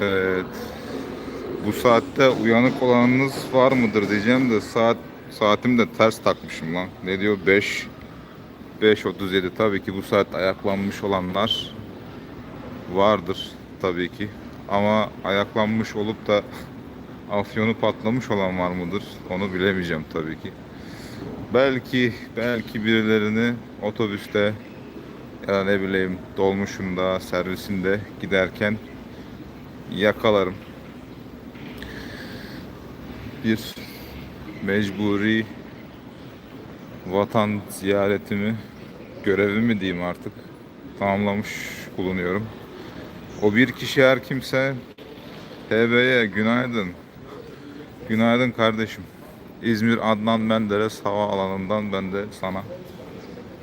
Evet. Bu saatte uyanık olanınız var mıdır diyeceğim de saat saatimi de ters takmışım lan. Ne diyor? 5 5.37 tabii ki bu saatte ayaklanmış olanlar vardır tabii ki. Ama ayaklanmış olup da afyonu patlamış olan var mıdır? Onu bilemeyeceğim tabii ki. Belki belki birilerini otobüste ya ne bileyim dolmuşunda, servisinde giderken yakalarım. Bir mecburi vatan ziyaretimi, görevimi diyeyim artık tamamlamış bulunuyorum. O bir kişi her kimse TB'ye günaydın. Günaydın kardeşim. İzmir Adnan Menderes Havaalanı'ndan ben de sana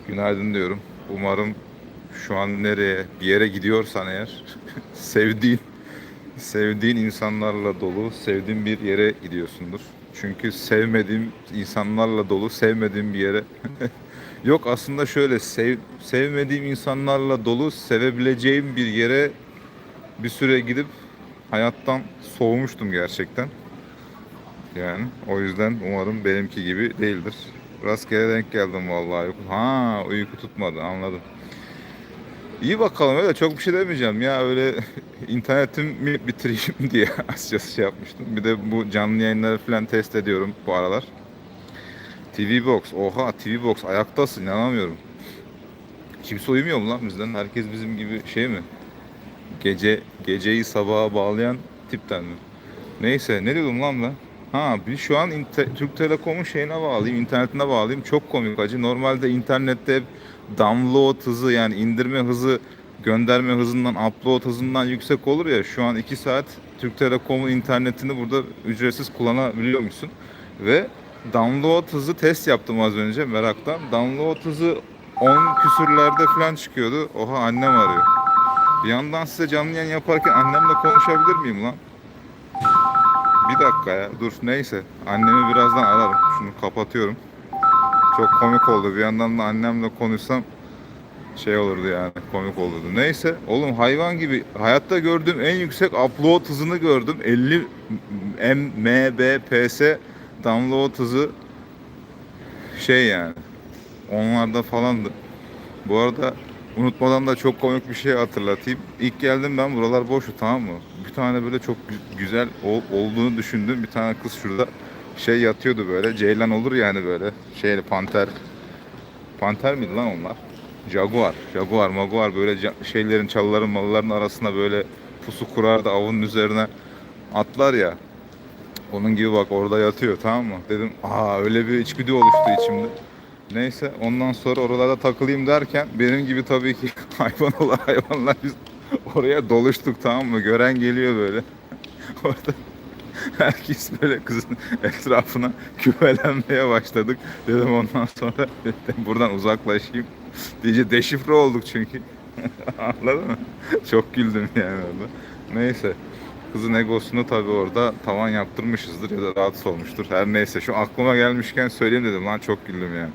günaydın diyorum. Umarım şu an nereye bir yere gidiyorsan eğer sevdiğin sevdiğin insanlarla dolu sevdiğin bir yere gidiyorsundur. Çünkü sevmediğim insanlarla dolu sevmediğim bir yere yok aslında şöyle sev, sevmediğim insanlarla dolu sevebileceğim bir yere bir süre gidip hayattan soğumuştum gerçekten. Yani o yüzden umarım benimki gibi değildir. Rastgele denk geldim vallahi. Ha uyku tutmadı anladım. İyi bakalım öyle çok bir şey demeyeceğim ya öyle internetimi bitireyim diye açıkçası şey yapmıştım. Bir de bu canlı yayınları falan test ediyorum bu aralar. TV Box oha TV Box ayaktasın inanamıyorum. Kimse uyumuyor mu lan bizden? Herkes bizim gibi şey mi? Gece geceyi sabaha bağlayan tipten mi? Neyse ne diyordum lan ben? Ha bir şu an inte- Türk Telekom'un şeyine bağlayayım, internetine bağlayayım. Çok komik acı. Normalde internette download hızı yani indirme hızı gönderme hızından upload hızından yüksek olur ya. Şu an 2 saat Türk Telekom'un internetini burada ücretsiz kullanabiliyor musun? Ve download hızı test yaptım az önce meraktan. Download hızı 10 küsürlerde falan çıkıyordu. Oha annem arıyor. Bir yandan size canlı yayın yaparken annemle konuşabilir miyim lan? Bir dakika ya dur neyse. Annemi birazdan ararım. Şunu kapatıyorum. Çok komik oldu. Bir yandan da annemle konuşsam şey olurdu yani komik olurdu. Neyse oğlum hayvan gibi hayatta gördüğüm en yüksek upload hızını gördüm. 50 mbps download hızı şey yani onlarda falandı. Bu arada unutmadan da çok komik bir şey hatırlatayım. İlk geldim ben buralar boştu tamam mı? Bir tane böyle çok gü- güzel ol- olduğunu düşündüğüm bir tane kız şurada şey yatıyordu böyle. Ceylan olur yani böyle. Şeyli panter. Panter miydi lan onlar? Jaguar. Jaguar, maguar böyle şeylerin çalıların malıların arasına böyle pusu kurar da avının üzerine atlar ya. Onun gibi bak orada yatıyor tamam mı? Dedim aa öyle bir içgüdü oluştu içimde. Neyse ondan sonra oralarda takılayım derken benim gibi tabii ki hayvan olan hayvanlar biz oraya doluştuk tamam mı? Gören geliyor böyle. Orada herkes böyle kızın etrafına kümelenmeye başladık. Dedim ondan sonra dedim buradan uzaklaşayım. Diye deşifre olduk çünkü. Anladın mı? Çok güldüm yani orada. Neyse. Kızın egosunu tabii orada tavan yaptırmışızdır ya da rahatsız olmuştur. Her neyse şu aklıma gelmişken söyleyeyim dedim lan çok güldüm yani.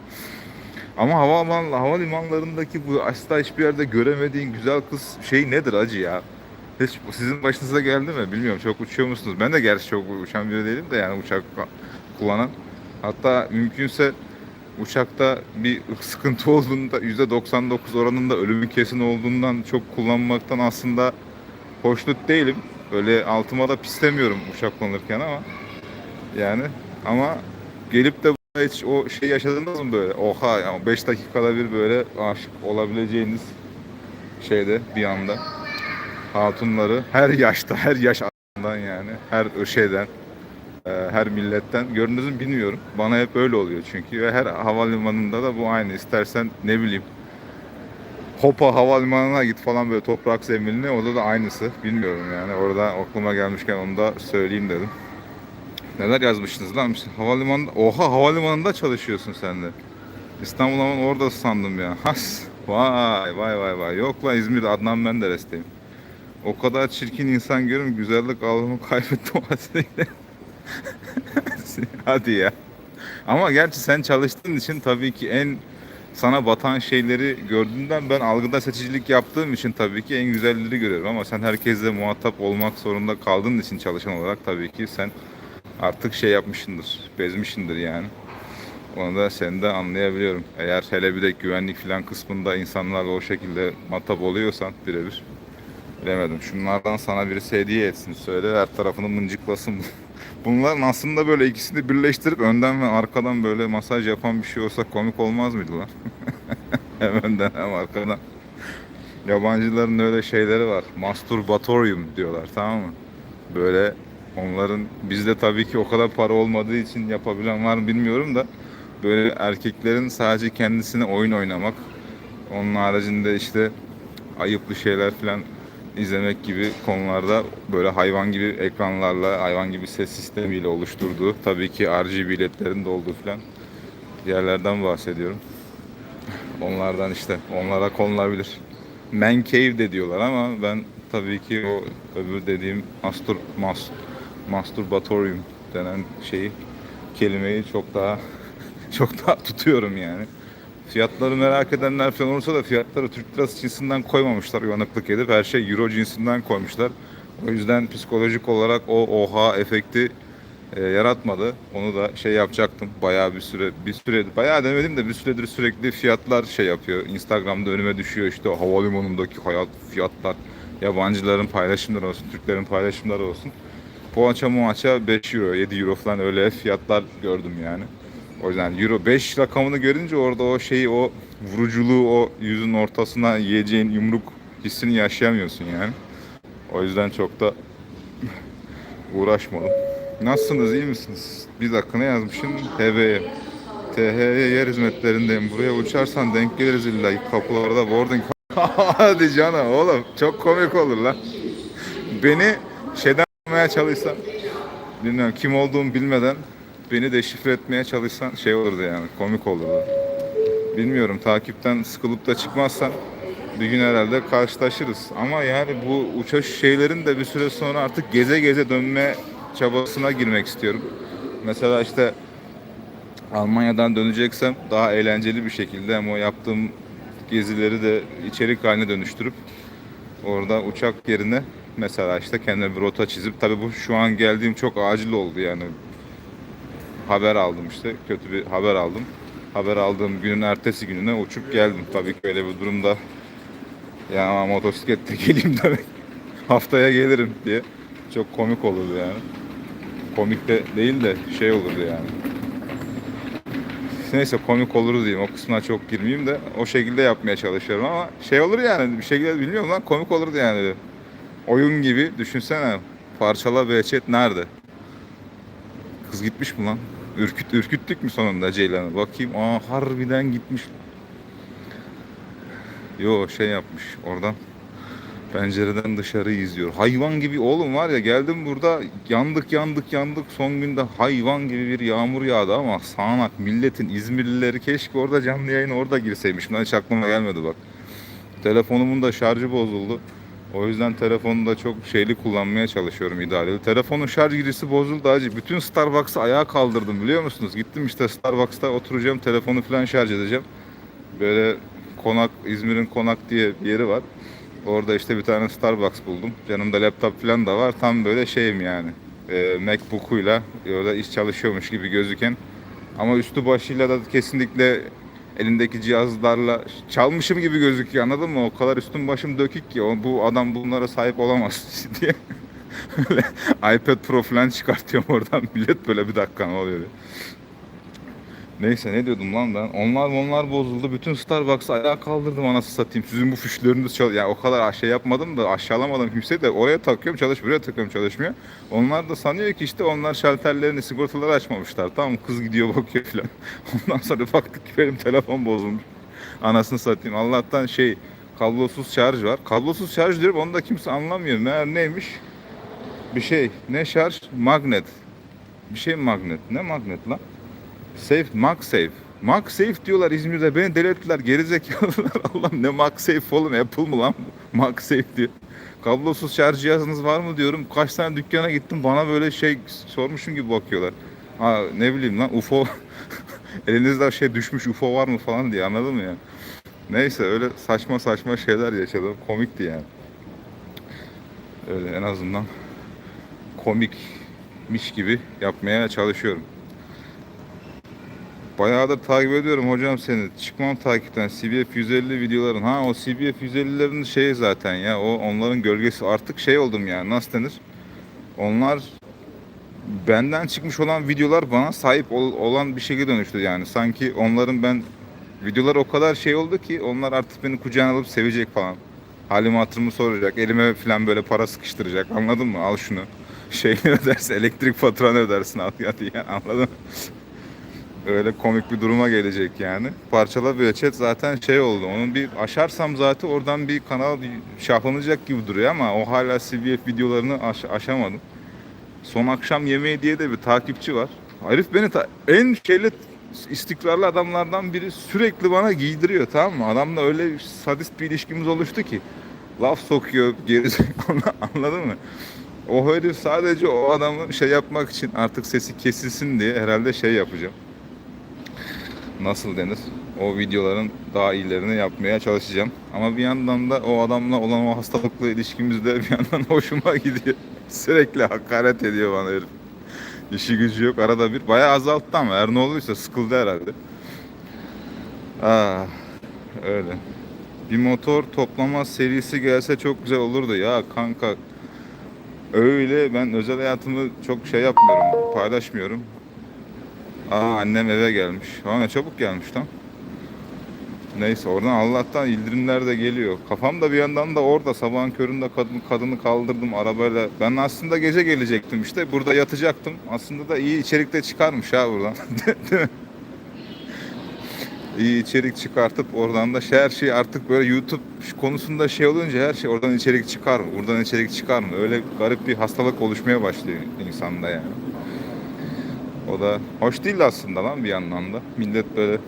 Ama havaliman, havalimanlarındaki bu asla hiçbir yerde göremediğin güzel kız şey nedir acı ya? Hiç sizin başınıza geldi mi? Bilmiyorum çok uçuyor musunuz? Ben de gerçi çok uçan biri değilim de yani uçak kullanan. Hatta mümkünse uçakta bir sıkıntı olduğunda %99 oranında ölümün kesin olduğundan çok kullanmaktan aslında hoşnut değilim. Öyle altıma da pislemiyorum uçak kullanırken ama yani ama gelip de hiç o şey yaşadınız mı böyle? Oha ya 5 dakikada bir böyle aşık olabileceğiniz şeyde bir anda hatunları her yaşta her yaş arasından yani her şeyden e, her milletten gördünüz mü bilmiyorum. Bana hep öyle oluyor çünkü ve her havalimanında da bu aynı. İstersen ne bileyim Hopa havalimanına git falan böyle toprak zemiline orada da aynısı. Bilmiyorum yani orada aklıma gelmişken onu da söyleyeyim dedim. Neler yazmışsınız lan? Havalimanında, oha havalimanında çalışıyorsun sen de. İstanbul Havan orada sandım ya. Has. Vay vay vay vay. Yok lan İzmir Adnan Menderes'teyim. O kadar çirkin insan görüyorum güzellik alımı kaybettim. Hadi ya. Ama gerçi sen çalıştığın için tabii ki en sana batan şeyleri gördüğümden ben algıda seçicilik yaptığım için tabii ki en güzelleri görüyorum ama sen herkesle muhatap olmak zorunda kaldığın için çalışan olarak tabii ki sen artık şey yapmışsındır, bezmişsindir yani. Onu da sen de anlayabiliyorum. Eğer hele bir de güvenlik falan kısmında insanlarla o şekilde muhatap oluyorsan birebir. Bilemedim. Şunlardan sana birisi hediye etsin. Söyle her tarafını mıncıklasın. Bunların aslında böyle ikisini birleştirip önden ve arkadan böyle masaj yapan bir şey olsa komik olmaz mıydı lan? hem önden hem arkadan. Yabancıların öyle şeyleri var. Masturbatorium diyorlar tamam mı? Böyle onların bizde tabii ki o kadar para olmadığı için yapabilen var mı bilmiyorum da böyle erkeklerin sadece kendisine oyun oynamak onun haricinde işte ayıplı şeyler falan izlemek gibi konularda böyle hayvan gibi ekranlarla, hayvan gibi ses sistemiyle oluşturduğu, tabii ki RGB ledlerin de olduğu falan yerlerden bahsediyorum. Onlardan işte, onlara konulabilir. Man cave de diyorlar ama ben tabii ki o öbür dediğim mastur, mas, masturbatorium denen şeyi, kelimeyi çok daha çok daha tutuyorum yani. Fiyatları merak edenler falan olursa da fiyatları Türk lirası cinsinden koymamışlar uyanıklık edip her şey euro cinsinden koymuşlar. O yüzden psikolojik olarak o oha efekti e, yaratmadı. Onu da şey yapacaktım. Bayağı bir süre bir süre bayağı demedim de bir süredir sürekli fiyatlar şey yapıyor. Instagram'da önüme düşüyor işte havalimanındaki hayat fiyatlar. Yabancıların paylaşımları olsun, Türklerin paylaşımları olsun. Poğaça muaça 5 euro, 7 euro falan öyle fiyatlar gördüm yani. O yüzden euro 5 rakamını görünce orada o şeyi o vuruculuğu o yüzün ortasına yiyeceğin yumruk hissini yaşayamıyorsun yani. O yüzden çok da uğraşmadım. Nasılsınız iyi misiniz? Bir dakika ne yazmışım? TV'ye. THY yer hizmetlerindeyim. Buraya uçarsan denk geliriz illa kapılarda boarding. Hadi canım oğlum çok komik olur lan. Beni şeyden yapmaya çalışsan bilmiyorum kim olduğumu bilmeden beni deşifre etmeye çalışsan şey olurdu yani komik olurdu. Bilmiyorum takipten sıkılıp da çıkmazsan bir gün herhalde karşılaşırız. Ama yani bu uçaş şeylerin de bir süre sonra artık geze geze dönme çabasına girmek istiyorum. Mesela işte Almanya'dan döneceksem daha eğlenceli bir şekilde o yaptığım gezileri de içerik haline dönüştürüp orada uçak yerine mesela işte kendime bir rota çizip tabii bu şu an geldiğim çok acil oldu yani haber aldım işte. Kötü bir haber aldım. Haber aldığım günün ertesi gününe uçup geldim. Tabii ki öyle bir durumda ya ama motosiklette geleyim demek. Haftaya gelirim diye. Çok komik olurdu yani. Komik de değil de şey olurdu yani. Neyse komik olur diyeyim. O kısmına çok girmeyeyim de o şekilde yapmaya çalışıyorum ama şey olur yani bir şekilde bilmiyorum lan komik olurdu yani. Oyun gibi düşünsene. Parçala Behçet nerede? Kız gitmiş mi lan? Ürküt, ürküttük mü sonunda Ceylan'ı? Bakayım. Aa harbiden gitmiş. Yo şey yapmış oradan. Pencereden dışarı izliyor. Hayvan gibi oğlum var ya geldim burada yandık yandık yandık son günde hayvan gibi bir yağmur yağdı ama sağanak milletin İzmirlileri keşke orada canlı yayın orada girseymiş. Bunlar hiç aklıma gelmedi bak. Telefonumun da şarjı bozuldu. O yüzden telefonu da çok şeyli kullanmaya çalışıyorum idareli. Telefonun şarj girişi bozuldu acı. Bütün Starbucks'ı ayağa kaldırdım biliyor musunuz? Gittim işte Starbucks'ta oturacağım telefonu falan şarj edeceğim. Böyle Konak, İzmir'in Konak diye bir yeri var. Orada işte bir tane Starbucks buldum. Yanımda laptop falan da var. Tam böyle şeyim yani. E, Macbook'uyla orada iş çalışıyormuş gibi gözüken. Ama üstü başıyla da kesinlikle elindeki cihazlarla çalmışım gibi gözüküyor anladın mı? O kadar üstüm başım dökük ki o, bu adam bunlara sahip olamaz diye. İPad Pro falan çıkartıyorum oradan. Millet böyle bir dakika ne oluyor diye. Neyse ne diyordum lan ben? Onlar onlar bozuldu. Bütün Starbucks'ı ayağa kaldırdım anası satayım. Sizin bu fişleriniz çal... Ya o kadar şey yapmadım da aşağılamadım kimseyi de oraya takıyorum çalışmıyor, buraya takıyorum çalışmıyor. Onlar da sanıyor ki işte onlar şalterlerini, sigortaları açmamışlar. Tamam kız gidiyor bakıyor falan. Ondan sonra baktık ki benim telefon bozulmuş. Anasını satayım. Allah'tan şey kablosuz şarj var. Kablosuz şarj diyorum onu da kimse anlamıyor. Meğer neymiş? Bir şey. Ne şarj? Magnet. Bir şey magnet. Ne magnet lan? Safe, MagSafe. MagSafe diyorlar İzmir'de. Beni deli ettiler. Gerizekalılar. Allah'ım ne MagSafe oğlum? Apple mı lan? bu? MagSafe diyor. Kablosuz şarj cihazınız var mı diyorum. Kaç tane dükkana gittim. Bana böyle şey sormuşum gibi bakıyorlar. Ha, ne bileyim lan UFO elinizde şey düşmüş UFO var mı falan diye anladın mı ya? Neyse öyle saçma saçma şeyler yaşadım. Komikti yani. Öyle en azından komikmiş gibi yapmaya çalışıyorum. Bayağıdır takip ediyorum hocam seni. Çıkmam takipten. CBF 150 videoların. Ha o CBF 150'lerin şeyi zaten ya. O onların gölgesi. Artık şey oldum yani. Nasıl denir? Onlar benden çıkmış olan videolar bana sahip ol- olan bir şekilde dönüştü yani. Sanki onların ben videolar o kadar şey oldu ki onlar artık beni kucağına alıp sevecek falan. Halimi hatırımı soracak. Elime falan böyle para sıkıştıracak. Anladın mı? Al şunu. Şeyini ödersin. Elektrik faturanı ödersin. Al ya diye. Anladın mı? Öyle komik bir duruma gelecek yani. Parçala bir chat zaten şey oldu. Onun bir aşarsam zaten oradan bir kanal şahlanacak gibi duruyor ama o hala CBF videolarını aş- aşamadım. Son akşam yemeği diye de bir takipçi var. Herif beni ta- en şeyli istikrarlı adamlardan biri sürekli bana giydiriyor tamam mı? Adamla öyle sadist bir ilişkimiz oluştu ki. Laf sokuyor geri anladın mı? O herif sadece o adamı şey yapmak için artık sesi kesilsin diye herhalde şey yapacağım. Nasıl denir? O videoların daha iyilerini yapmaya çalışacağım. Ama bir yandan da o adamla olan o hastalıklı ilişkimizde bir yandan hoşuma gidiyor. Sürekli hakaret ediyor bana herif. İşi gücü yok. Arada bir bayağı azalttı ama her ne olduysa sıkıldı herhalde. Ah, öyle. Bir motor toplama serisi gelse çok güzel olurdu ya kanka. Öyle ben özel hayatımı çok şey yapmıyorum, paylaşmıyorum. Aa annem eve gelmiş. Aa ne çabuk gelmiş lan. Neyse oradan Allah'tan ildirimler de geliyor. Kafam da bir yandan da orada sabahın köründe kadın, kadını kaldırdım arabayla. Ben aslında gece gelecektim işte. Burada yatacaktım. Aslında da iyi içerikte çıkarmış ha buradan. İyi içerik çıkartıp oradan da şey, her şey artık böyle YouTube konusunda şey olunca her şey oradan içerik çıkar mı? Buradan içerik çıkar mı? Öyle garip bir hastalık oluşmaya başlıyor insanda yani. O da hoş değil aslında lan bir yandan da. Millet böyle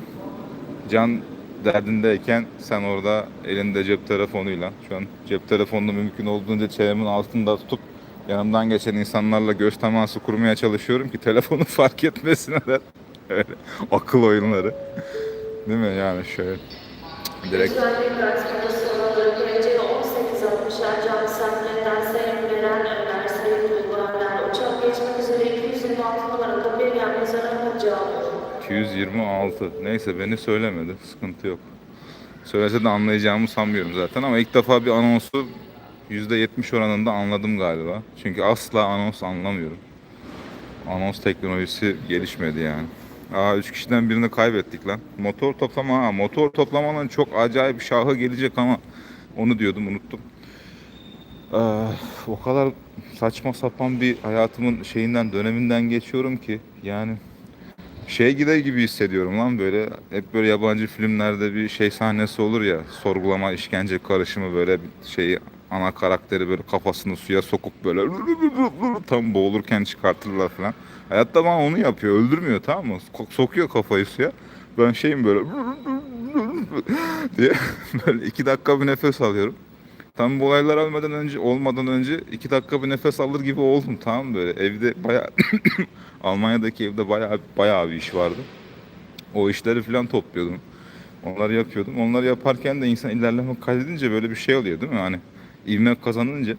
can derdindeyken sen orada elinde cep telefonuyla şu an cep telefonunu mümkün olduğunca çenemin altında tutup yanımdan geçen insanlarla göz teması kurmaya çalışıyorum ki telefonu fark etmesinler. Öyle akıl oyunları. Değil mi yani şöyle direkt Güvenlik gazetede soruları PC 1860'lar cam 226. Neyse beni söylemedi. Sıkıntı yok. Söylese de anlayacağımı sanmıyorum zaten ama ilk defa bir anonsu %70 oranında anladım galiba. Çünkü asla anons anlamıyorum. Anons teknolojisi gelişmedi yani. Aa 3 kişiden birini kaybettik lan. Motor toplama ha motor toplamanın çok acayip şahı gelecek ama onu diyordum unuttum. Ah, o kadar saçma sapan bir hayatımın şeyinden döneminden geçiyorum ki yani şey gider gibi hissediyorum lan böyle hep böyle yabancı filmlerde bir şey sahnesi olur ya sorgulama işkence karışımı böyle bir şeyi ana karakteri böyle kafasını suya sokup böyle tam boğulurken çıkartırlar falan. Hayatta bana onu yapıyor öldürmüyor tamam mı? Sok- Sokuyor kafayı suya. Ben şeyim böyle diye böyle iki dakika bir nefes alıyorum. Tam bu olaylar olmadan önce olmadan önce iki dakika bir nefes alır gibi oldum tamam böyle evde bayağı Almanya'daki evde bayağı bayağı bir iş vardı. O işleri falan topluyordum. Onları yapıyordum. Onları yaparken de insan ilerleme kaydedince böyle bir şey oluyor değil mi? Hani ivme kazanınca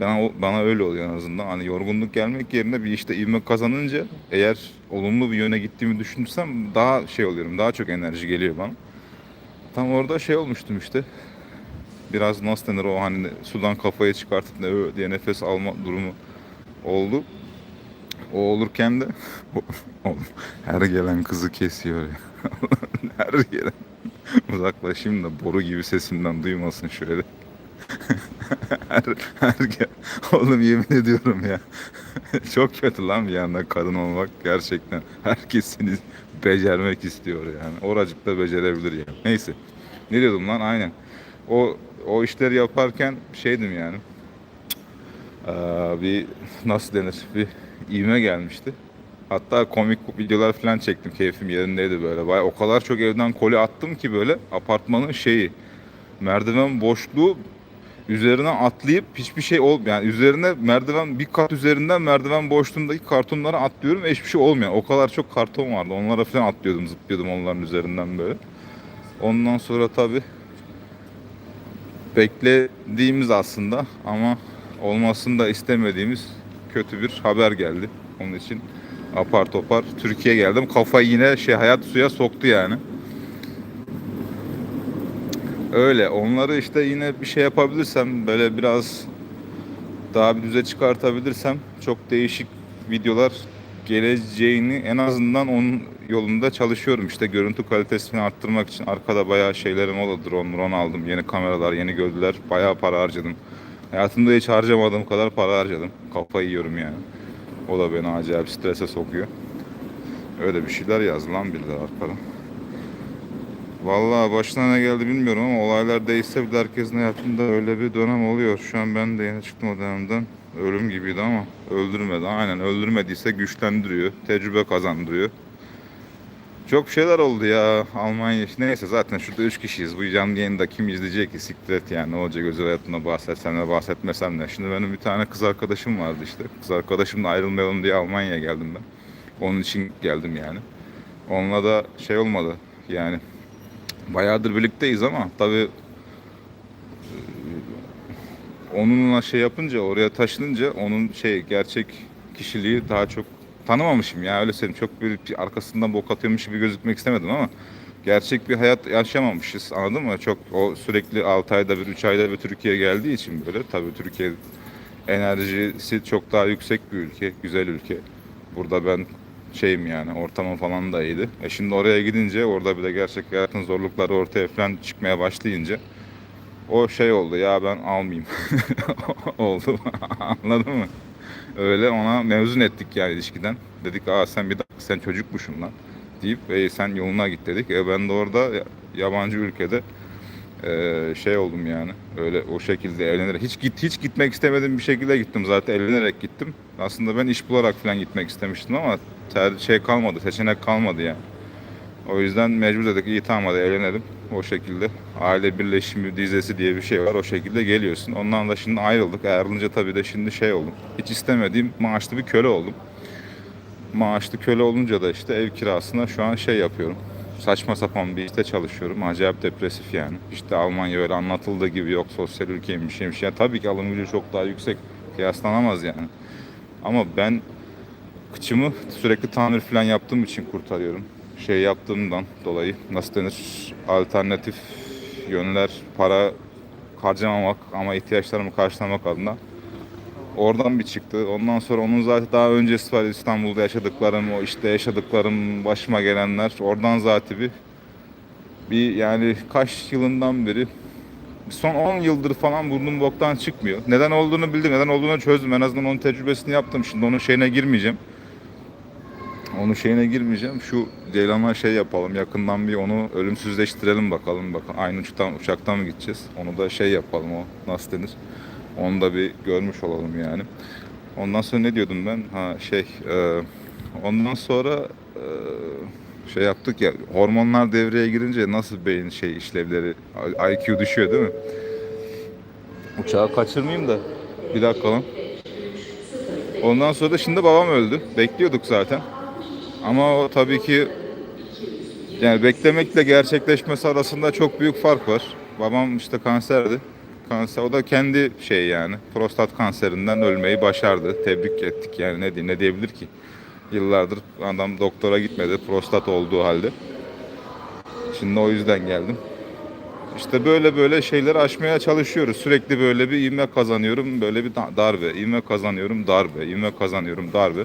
bana, bana öyle oluyor en azından. Hani yorgunluk gelmek yerine bir işte ivme kazanınca eğer olumlu bir yöne gittiğimi düşünürsem daha şey oluyorum. Daha çok enerji geliyor bana. Tam orada şey olmuştum işte. Biraz nasıl denir o hani sudan kafayı çıkartıp ne diye nefes alma durumu oldu. O olurken de oğlum, her gelen kızı kesiyor ya. her gelen. Uzaklaşayım da boru gibi sesimden duymasın şöyle. her, her gel. Oğlum yemin ediyorum ya. Çok kötü lan bir yanda kadın olmak gerçekten. Herkes seni becermek istiyor yani. Oracıkta becerebilir yani. Neyse. Ne diyordum lan aynen. O o işleri yaparken şeydim yani. Ee, bir nasıl denir? Bir ivme gelmişti. Hatta komik videolar falan çektim. Keyfim yerindeydi böyle. Baya o kadar çok evden koli attım ki böyle apartmanın şeyi merdiven boşluğu üzerine atlayıp hiçbir şey ol yani üzerine merdiven bir kat üzerinden merdiven boşluğundaki kartonlara atlıyorum ve hiçbir şey olmuyor. O kadar çok karton vardı. Onlara falan atlıyordum, zıplıyordum onların üzerinden böyle. Ondan sonra tabi beklediğimiz aslında ama olmasını da istemediğimiz kötü bir haber geldi. Onun için apar topar Türkiye'ye geldim. Kafayı yine şey hayat suya soktu yani. Öyle. Onları işte yine bir şey yapabilirsem böyle biraz daha bir düze çıkartabilirsem çok değişik videolar geleceğini en azından onun yolunda çalışıyorum. İşte görüntü kalitesini arttırmak için arkada bayağı şeylerim oldu. Drone, drone aldım. Yeni kameralar, yeni gövdeler. Bayağı para harcadım. Hayatımda hiç harcamadığım kadar para harcadım. Kafayı yiyorum yani. O da beni acayip strese sokuyor. Öyle bir şeyler yazılan birileri arkadan. Vallahi başına ne geldi bilmiyorum ama olaylar değişse bile herkesin hayatında öyle bir dönem oluyor. Şu an ben de yeni çıktım o dönemden. Ölüm gibiydi ama öldürmedi. Aynen öldürmediyse güçlendiriyor. Tecrübe kazandırıyor. Çok şeyler oldu ya Almanya. Neyse zaten şurada 3 kişiyiz. Bu canlı yayında kim izleyecek ki siktir yani. Ne olacak özel hayatında bahsetsem de bahsetmesem de. Şimdi benim bir tane kız arkadaşım vardı işte. Kız arkadaşımla ayrılmayalım diye Almanya'ya geldim ben. Onun için geldim yani. Onunla da şey olmadı yani bayağıdır birlikteyiz ama tabii onunla şey yapınca oraya taşınınca onun şey gerçek kişiliği daha çok tanımamışım ya öyle söyleyeyim çok bir arkasından bok atıyormuş gibi gözükmek istemedim ama gerçek bir hayat yaşamamışız anladın mı? Çok o sürekli 6 ayda bir 3 ayda bir Türkiye'ye geldiği için böyle tabii Türkiye enerjisi çok daha yüksek bir ülke, güzel ülke. Burada ben şeyim yani ortamım falan da iyiydi. E şimdi oraya gidince orada bir de gerçek hayatın zorlukları ortaya falan çıkmaya başlayınca o şey oldu ya ben almayayım oldu anladın mı? Öyle ona mevzun ettik yani ilişkiden. Dedik aa sen bir dakika sen çocukmuşsun lan deyip e, sen yoluna git dedik. E ben de orada ya- yabancı ülkede e, şey oldum yani. Öyle o şekilde evlenerek hiç git hiç gitmek istemediğim bir şekilde gittim zaten evlenerek gittim. Aslında ben iş bularak falan gitmek istemiştim ama ter, şey kalmadı, seçenek kalmadı yani. O yüzden mecbur dedik iyi tamam hadi evlenelim. O şekilde aile birleşimi dizesi diye bir şey var. O şekilde geliyorsun. Ondan da şimdi ayrıldık. Ayrılınca tabii de şimdi şey oldum. Hiç istemediğim maaşlı bir köle oldum. Maaşlı köle olunca da işte ev kirasına şu an şey yapıyorum. Saçma sapan bir işte çalışıyorum. Acayip depresif yani. İşte Almanya öyle anlatıldığı gibi yok sosyal ülkeymiş şeymiş. Yani tabii ki alım gücü çok daha yüksek. Kıyaslanamaz yani. Ama ben kıçımı sürekli tamir falan yaptığım için kurtarıyorum. Şey yaptığımdan dolayı nasıl denir alternatif yönler para harcamamak ama ihtiyaçlarımı karşılamak adına oradan bir çıktı. Ondan sonra onun zaten daha öncesi var İstanbul'da yaşadıklarım, o işte yaşadıklarım, başıma gelenler. Oradan zaten bir bir yani kaç yılından beri son 10 yıldır falan burnum boktan çıkmıyor. Neden olduğunu bildim, neden olduğunu çözdüm. En azından onun tecrübesini yaptım. Şimdi onun şeyine girmeyeceğim. Onun şeyine girmeyeceğim. Şu Ceylan'a şey yapalım. Yakından bir onu ölümsüzleştirelim bakalım. Bakın aynı uçaktan, uçaktan mı gideceğiz? Onu da şey yapalım o nasıl denir? Onu da bir görmüş olalım yani. Ondan sonra ne diyordum ben? Ha şey e, ondan sonra e, şey yaptık ya hormonlar devreye girince nasıl beyin şey işlevleri IQ düşüyor değil mi? Uçağı kaçırmayayım da bir dakika lan. Ondan sonra da şimdi babam öldü. Bekliyorduk zaten. Ama o tabii ki yani beklemekle gerçekleşmesi arasında çok büyük fark var. Babam işte kanserdi. Kanser o da kendi şey yani prostat kanserinden ölmeyi başardı. Tebrik ettik yani ne diye ne diyebilir ki? Yıllardır adam doktora gitmedi prostat olduğu halde. Şimdi o yüzden geldim. İşte böyle böyle şeyleri aşmaya çalışıyoruz. Sürekli böyle bir ivme kazanıyorum, böyle bir da- darbe. ivme kazanıyorum, darbe. ivme kazanıyorum, darbe.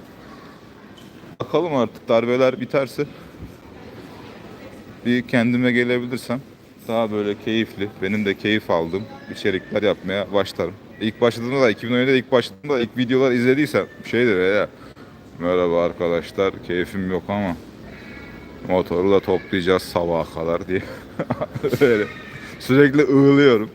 Bakalım artık darbeler biterse bir kendime gelebilirsem daha böyle keyifli, benim de keyif aldığım içerikler yapmaya başlarım. İlk başladığımda da 2017'de ilk başladığımda da ilk videolar izlediysen şeydir ya. Merhaba arkadaşlar, keyfim yok ama motoru da toplayacağız sabaha kadar diye. Öyle. Sürekli ığlıyorum.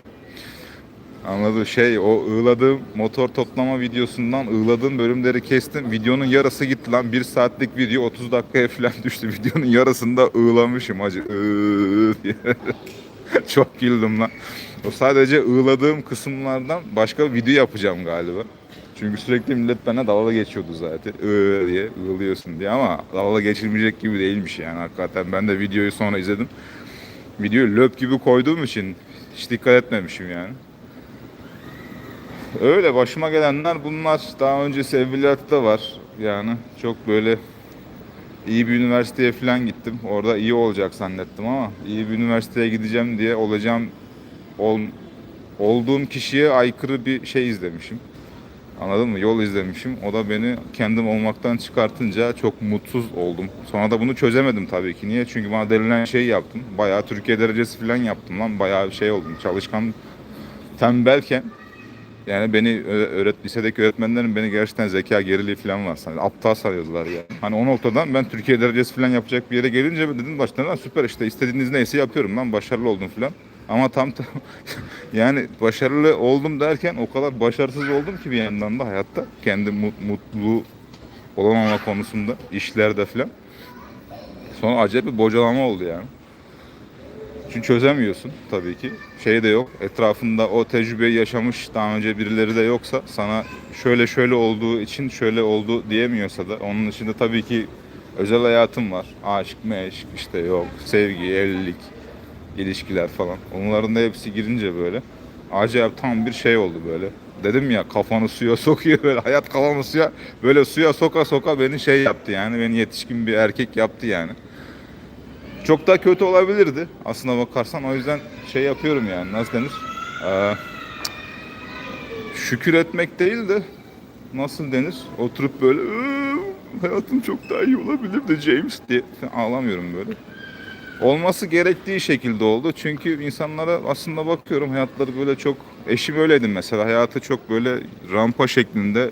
Anladım şey o ığladığım motor toplama videosundan ığladığım bölümleri kestim. Videonun yarısı gitti lan. Bir saatlik video 30 dakikaya falan düştü. Videonun yarısında ığlamışım acı. Iıı diye. Çok güldüm lan. O sadece ığladığım kısımlardan başka video yapacağım galiba. Çünkü sürekli millet bana dalga geçiyordu zaten. Iı diye, ığlıyorsun diye ama dalga geçilmeyecek gibi değilmiş yani hakikaten. Ben de videoyu sonra izledim. Videoyu löp gibi koyduğum için hiç dikkat etmemişim yani. Öyle başıma gelenler bunlar. Daha öncesi Evliyat'ta var. Yani çok böyle iyi bir üniversiteye falan gittim. Orada iyi olacak zannettim ama iyi bir üniversiteye gideceğim diye olacağım ol, olduğum kişiye aykırı bir şey izlemişim. Anladın mı? Yol izlemişim. O da beni kendim olmaktan çıkartınca çok mutsuz oldum. Sonra da bunu çözemedim tabii ki. Niye? Çünkü bana denilen şey yaptım. Bayağı Türkiye derecesi falan yaptım lan. Bayağı şey oldum. Çalışkan tembelken yani beni öğret lisedeki öğretmenlerin beni gerçekten zeka geriliği falan var. Hani aptal sayıyordular ya. Hani o noktadan ben Türkiye derecesi falan yapacak bir yere gelince dedim baştan "Lan süper işte istediğiniz neyse yapıyorum ben başarılı oldum falan. Ama tam tam yani başarılı oldum derken o kadar başarısız oldum ki bir yandan da hayatta kendi mu- mutlu olamama konusunda işlerde falan. Sonra acayip bir bocalama oldu yani. Çünkü çözemiyorsun tabii ki. Şey de yok. Etrafında o tecrübeyi yaşamış daha önce birileri de yoksa sana şöyle şöyle olduğu için şöyle oldu diyemiyorsa da onun dışında tabii ki özel hayatım var. Aşk, meşk işte yok. Sevgi, evlilik, ilişkiler falan. Onların da hepsi girince böyle acayip tam bir şey oldu böyle. Dedim ya kafanı suya sokuyor böyle hayat kafamı suya böyle suya soka soka beni şey yaptı yani beni yetişkin bir erkek yaptı yani. Çok daha kötü olabilirdi aslına bakarsan. O yüzden şey yapıyorum yani nasıl denir? Ee, şükür etmek değil de nasıl denir? Oturup böyle "Iı, hayatım çok daha iyi olabilirdi James diye ağlamıyorum böyle. Olması gerektiği şekilde oldu. Çünkü insanlara aslında bakıyorum hayatları böyle çok eşim öyleydi mesela hayatı çok böyle rampa şeklinde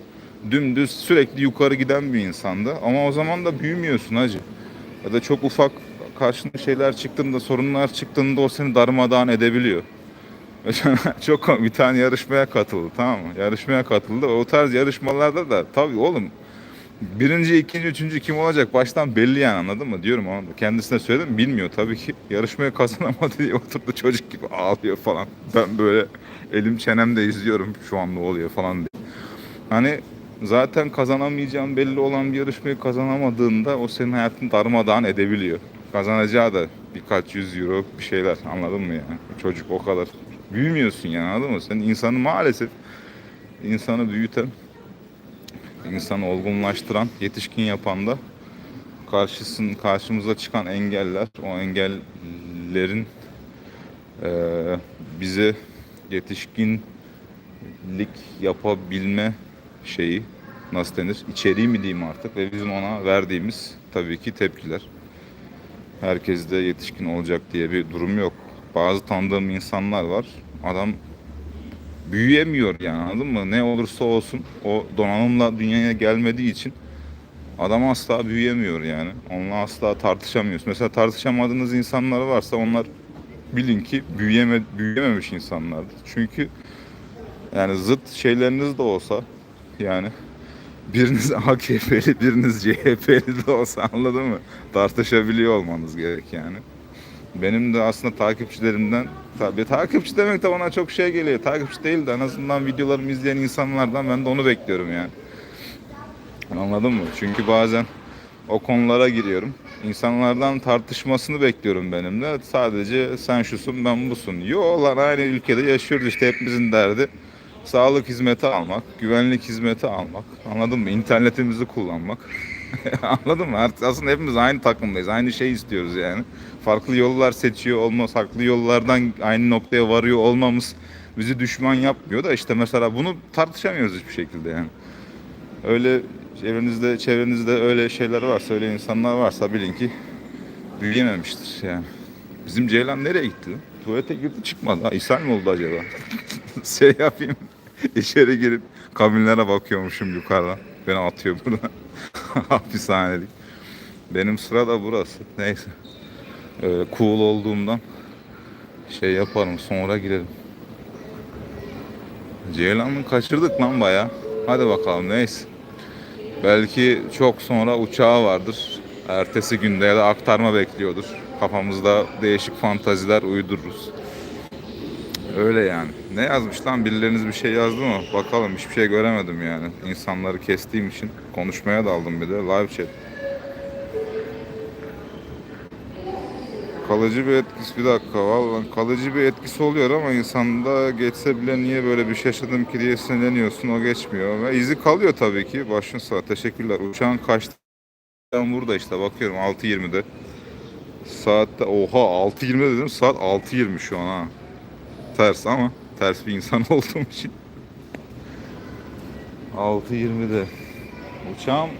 dümdüz sürekli yukarı giden bir insandı. Ama o zaman da büyümüyorsun hacı. Ya da çok ufak karşına şeyler çıktığında, sorunlar çıktığında o seni darmadağın edebiliyor. Çok komik, bir tane yarışmaya katıldı tamam mı? Yarışmaya katıldı. O tarz yarışmalarda da tabii oğlum birinci, ikinci, üçüncü kim olacak baştan belli yani anladın mı? Diyorum ama kendisine söyledim bilmiyor tabii ki. Yarışmaya kazanamadı diye oturdu çocuk gibi ağlıyor falan. Ben böyle elim çenemde izliyorum şu an ne oluyor falan diye. Hani zaten kazanamayacağın belli olan bir yarışmayı kazanamadığında o senin hayatını darmadağın edebiliyor. Kazanacağı da birkaç yüz euro bir şeyler anladın mı yani? Çocuk o kadar. Büyümüyorsun yani anladın mı? Sen insanı maalesef insanı büyüten, insanı olgunlaştıran, yetişkin yapan da karşısın karşımıza çıkan engeller, o engellerin eee, bize yetişkinlik yapabilme şeyi nasıl denir? İçeriği mi diyeyim artık ve bizim ona verdiğimiz tabii ki tepkiler. Herkes de yetişkin olacak diye bir durum yok. Bazı tanıdığım insanlar var. Adam büyüyemiyor yani anladın mı? Ne olursa olsun o donanımla dünyaya gelmediği için adam asla büyüyemiyor yani. Onunla asla tartışamıyorsun. Mesela tartışamadığınız insanlar varsa onlar bilin ki büyüyeme, büyüyememiş insanlardır. Çünkü yani zıt şeyleriniz de olsa yani biriniz AKP'li biriniz CHP'li de olsa anladın mı? Tartışabiliyor olmanız gerek yani. Benim de aslında takipçilerimden tabii takipçi demek de bana çok şey geliyor. Takipçi değil de en azından videolarımı izleyen insanlardan ben de onu bekliyorum yani. Anladın mı? Çünkü bazen o konulara giriyorum. İnsanlardan tartışmasını bekliyorum benim de. Sadece sen şusun ben busun. Yo lan aynı ülkede yaşıyoruz işte hepimizin derdi. Sağlık hizmeti almak, güvenlik hizmeti almak. Anladın mı? İnternetimizi kullanmak. Anladın mı? Artık aslında hepimiz aynı takımdayız. Aynı şey istiyoruz yani. Farklı yollar seçiyor olmamız, farklı yollardan aynı noktaya varıyor olmamız bizi düşman yapmıyor da işte mesela bunu tartışamıyoruz hiçbir şekilde yani. Öyle çevrenizde çevrenizde öyle şeyler varsa, öyle insanlar varsa bilin ki büyüyememiştir yani. Bizim Ceylan nereye gitti? Tuvalete girdi çıkmadı. Ha, ishal mi oldu acaba? şey yapayım. İçeri girip kabinlere bakıyormuşum yukarıdan. Beni atıyor burada. Hapishanelik. Benim sıra da burası. Neyse. Öyle cool olduğumdan şey yaparım sonra girelim. Ceylan'ı kaçırdık lan baya. Hadi bakalım neyse. Belki çok sonra uçağı vardır. Ertesi günde ya da aktarma bekliyordur. Kafamızda değişik fantaziler uydururuz. Öyle yani. Ne yazmış lan? Birileriniz bir şey yazdı mı? Bakalım hiçbir şey göremedim yani. İnsanları kestiğim için konuşmaya daldım bir de live chat. Kalıcı bir etkisi bir dakika vallahi kalıcı bir etkisi oluyor ama insanda geçse bile niye böyle bir şey yaşadım ki diye sinirleniyorsun o geçmiyor. Ve izi kalıyor tabii ki. Başın sağ. Teşekkürler. Uçağın kaçtı? Ben burada işte bakıyorum 6.20'de. Saatte oha 6.20 dedim saat 6.20 şu an ha. Ters ama ters bir insan olduğum için. 6.20'de. Uçağım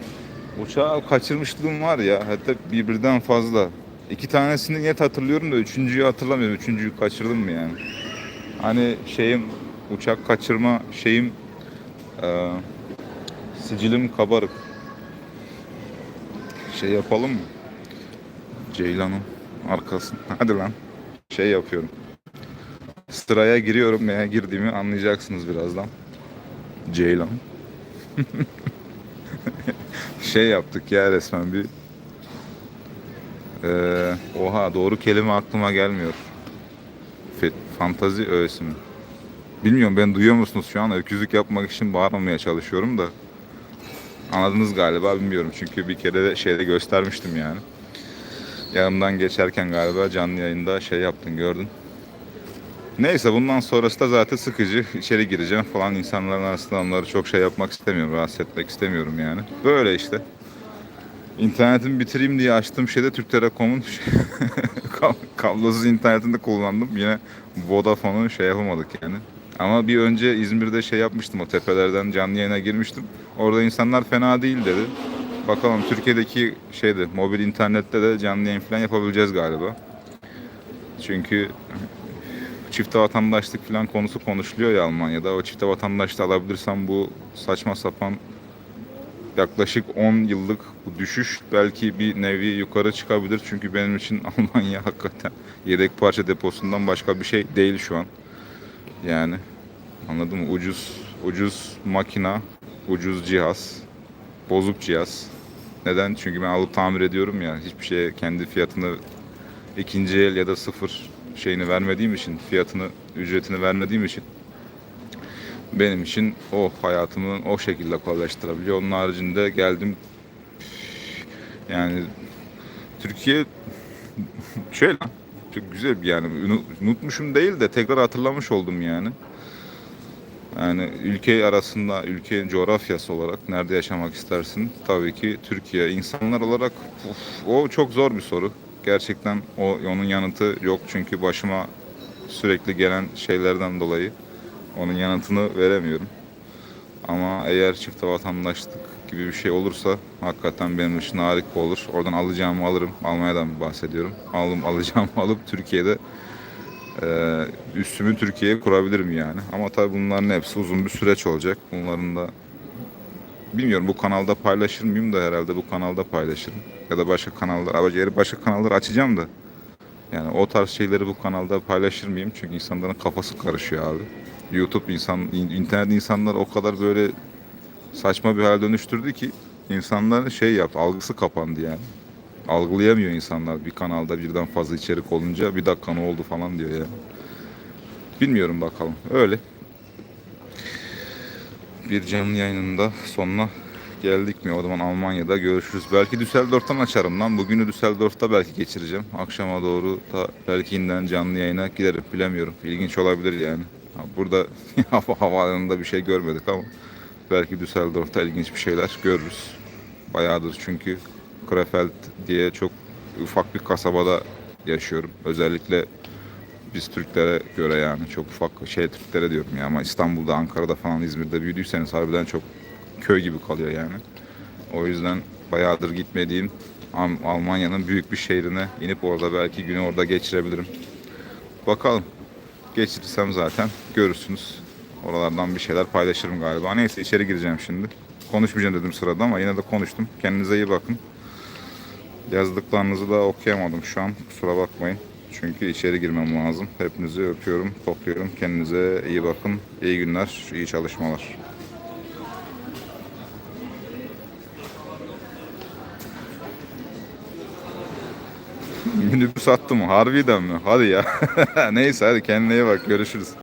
uçağı kaçırmışlığım var ya hatta birbirden fazla. İki tanesini net hatırlıyorum da üçüncüyü hatırlamıyorum. Üçüncüyü kaçırdım mı yani? Hani şeyim uçak kaçırma şeyim eee sicilim kabarık. Şey yapalım mı? Ceylan'ın arkasın. Hadi lan. Şey yapıyorum. Sıraya giriyorum neye girdiğimi anlayacaksınız birazdan. Ceylan. şey yaptık ya resmen bir ee, oha doğru kelime aklıma gelmiyor. Fe- fantazi öğesi mi? Bilmiyorum ben duyuyor musunuz şu an? Öküzlük yapmak için bağırmamaya çalışıyorum da. Anladınız galiba bilmiyorum çünkü bir kere de şeyde göstermiştim yani. Yanımdan geçerken galiba canlı yayında şey yaptın gördün. Neyse bundan sonrası da zaten sıkıcı. İçeri gireceğim falan insanların arasında onları çok şey yapmak istemiyorum. Rahatsız etmek istemiyorum yani. Böyle işte. İnternetimi bitireyim diye açtığım şeyde Türk Telekom'un kab- kablosuz internetini de kullandım. Yine Vodafone'u şey yapamadık yani. Ama bir önce İzmir'de şey yapmıştım o tepelerden canlı yayına girmiştim. Orada insanlar fena değil dedi. Bakalım Türkiye'deki şeyde mobil internette de canlı yayın falan yapabileceğiz galiba. Çünkü çifte vatandaşlık falan konusu konuşuluyor ya Almanya'da. O çifte vatandaşlığı alabilirsem bu saçma sapan yaklaşık 10 yıllık bu düşüş belki bir nevi yukarı çıkabilir. Çünkü benim için Almanya hakikaten yedek parça deposundan başka bir şey değil şu an. Yani anladın mı? Ucuz ucuz makina, ucuz cihaz, bozuk cihaz. Neden? Çünkü ben alıp tamir ediyorum ya. Hiçbir şeye kendi fiyatını ikinci el ya da sıfır şeyini vermediğim için, fiyatını, ücretini vermediğim için benim için o hayatımı o şekilde kolaylaştırabiliyor. Onun haricinde geldim yani Türkiye şey lan çok güzel yani Unu- unutmuşum değil de tekrar hatırlamış oldum yani. Yani ülke arasında, ülke coğrafyası olarak nerede yaşamak istersin? Tabii ki Türkiye. İnsanlar olarak uf, o çok zor bir soru. Gerçekten o onun yanıtı yok çünkü başıma sürekli gelen şeylerden dolayı onun yanıtını veremiyorum. Ama eğer çift vatandaşlık gibi bir şey olursa hakikaten benim için harika olur. Oradan alacağımı alırım. Almanya'dan bahsediyorum. Alım alacağımı alıp Türkiye'de e, üstümü Türkiye'ye kurabilirim yani. Ama tabii bunların hepsi uzun bir süreç olacak. Bunların da bilmiyorum bu kanalda paylaşır mıyım da herhalde bu kanalda paylaşırım. Ya da başka kanallar, başka kanallar açacağım da. Yani o tarz şeyleri bu kanalda paylaşır mıyım? Çünkü insanların kafası karışıyor abi. YouTube insan, in- internet insanlar o kadar böyle saçma bir hale dönüştürdü ki insanların şey yaptı, algısı kapandı yani. Algılayamıyor insanlar bir kanalda birden fazla içerik olunca bir dakika ne oldu falan diyor yani. Bilmiyorum bakalım. Öyle. Bir canlı yayınında sonuna geldik mi? O zaman Almanya'da görüşürüz. Belki Düsseldorf'tan açarım lan. Bugünü Düsseldorf'ta belki geçireceğim. Akşama doğru da belki yeniden canlı yayına giderim. Bilemiyorum. İlginç olabilir yani. Burada hava havaalanında bir şey görmedik ama belki Düsseldorf'ta ilginç bir şeyler görürüz. Bayağıdır çünkü Krefeld diye çok ufak bir kasabada yaşıyorum. Özellikle biz Türklere göre yani çok ufak şey Türklere diyorum ya ama İstanbul'da, Ankara'da falan İzmir'de büyüdüyseniz harbiden çok köy gibi kalıyor yani. O yüzden bayağıdır gitmediğim Almanya'nın büyük bir şehrine inip orada belki günü orada geçirebilirim. Bakalım. Geçirirsem zaten görürsünüz. Oralardan bir şeyler paylaşırım galiba. Neyse içeri gireceğim şimdi. Konuşmayacağım dedim sırada ama yine de konuştum. Kendinize iyi bakın. Yazdıklarınızı da okuyamadım şu an. Kusura bakmayın. Çünkü içeri girmem lazım. Hepinizi öpüyorum, topluyorum. Kendinize iyi bakın. İyi günler, iyi çalışmalar. Minibüs attı mı? Harbiden mi? Hadi ya. Neyse hadi kendine iyi bak. Görüşürüz.